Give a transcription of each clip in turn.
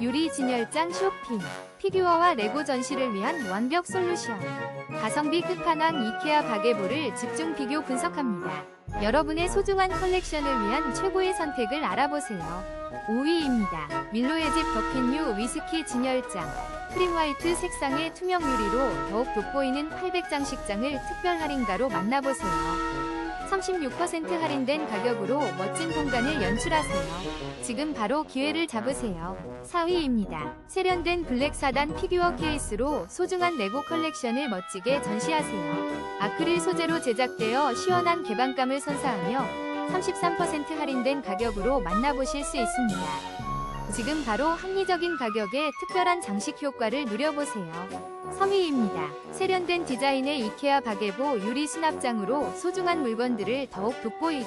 유리 진열장 쇼핑, 피규어와 레고 전시를 위한 완벽 솔루션. 가성비 끝판왕 이케아 가계부를 집중 비교 분석합니다. 여러분의 소중한 컬렉션을 위한 최고의 선택을 알아보세요. 5위입니다. 밀로의 집 버킷뉴 위스키 진열장. 크림 화이트 색상의 투명 유리로 더욱 돋보이는 800장식장을 특별 할인가로 만나보세요. 36% 할인된 가격으로 멋진 공간을 연출하세요. 지금 바로 기회를 잡으세요. 4위입니다. 세련된 블랙 4단 피규어 케이스로 소중한 레고 컬렉션을 멋지게 전시하세요. 아크릴 소재로 제작되어 시원한 개방감을 선사하며 33% 할인된 가격으로 만나보실 수 있습니다. 지금 바로 합리적인 가격에 특별한 장식 효과를 누려보세요. 3위입니다. 세련된 디자인의 이케아 가계부 유리 수납장으로 소중한 물건들을 더욱 돋보이게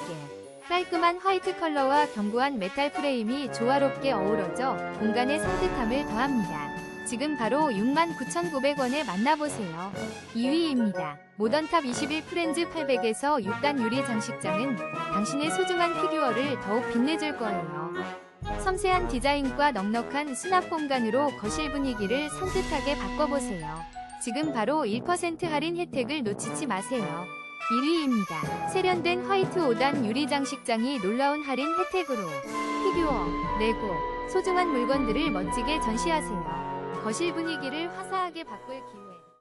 깔끔한 화이트 컬러와 견고한 메탈 프레임이 조화롭게 어우러져 공간의 산뜻함을 더합니다. 지금 바로 69,900원에 만나보세요. 2위입니다. 모던탑 21 프렌즈 800에서 6단 유리 장식장은 당신의 소중한 피규어를 더욱 빛내줄 거예요. 섬세한 디자인과 넉넉한 수납 공간으로 거실 분위기를 산뜻하게 바꿔보세요. 지금 바로 1% 할인 혜택을 놓치지 마세요. 1위입니다. 세련된 화이트 5단 유리 장식장이 놀라운 할인 혜택으로 피규어, 레고, 소중한 물건들을 멋지게 전시하세요. 거실 분위기를 화사하게 바꿀 기회.